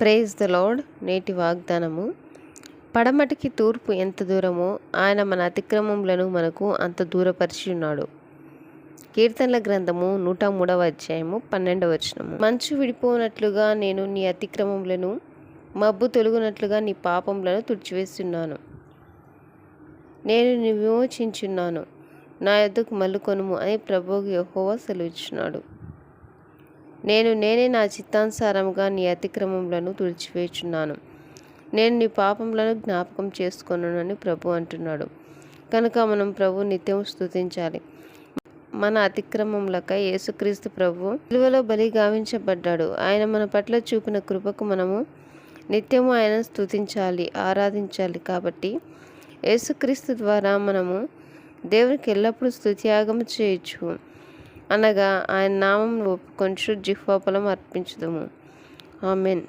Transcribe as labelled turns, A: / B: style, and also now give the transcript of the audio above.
A: Praise the lord నేటి వాగ్దానము. పడమటికి తూర్పు ఎంత దూరమో ఆయన మన అతిక్రమములను మనకు అంత దూరపరిచి ఉన్నాడు కీర్తనల గ్రంథము నూట మూడవ అధ్యాయము పన్నెండవ వచనము. మంచు విడిపోనట్లుగా నేను నీ అతిక్రమములను మబ్బు తొలుగునట్లుగా నీ పాపములను తుడిచివేస్తున్నాను. నేను నీ విమోచించున్నాను నా యొద్దకు మల్లుకొనుము అని ప్రభు యహోవా సెలవిచ్చున్నాడు. నేను నేనే నా చిత్తానుసారముగా నీ అతిక్రమములను తుడిచివేచున్నాను. నేను నీ పాపములను జ్ఞాపకం చేసుకున్నానని ప్రభు అంటున్నాడు. కనుక మనం ప్రభు నిత్యం స్తుతించాలి. మన అతిక్రమములకై యేసుక్రీస్తు ప్రభు విలువలో బలి గావించబడ్డాడు. ఆయన మన పట్ల చూపిన కృపకు మనము నిత్యము ఆయన స్థుతించాలి ఆరాధించాలి కాబట్టి యేసుక్రీస్తు ద్వారా మనము దేవునికి ఎల్లప్పుడూ స్థుత్యాగం చేయొచ్చు. అనగా ఆయన నామం ఒప్పుకొంచు జిహ్వాపలం అర్పించుదము. ఆమెన్.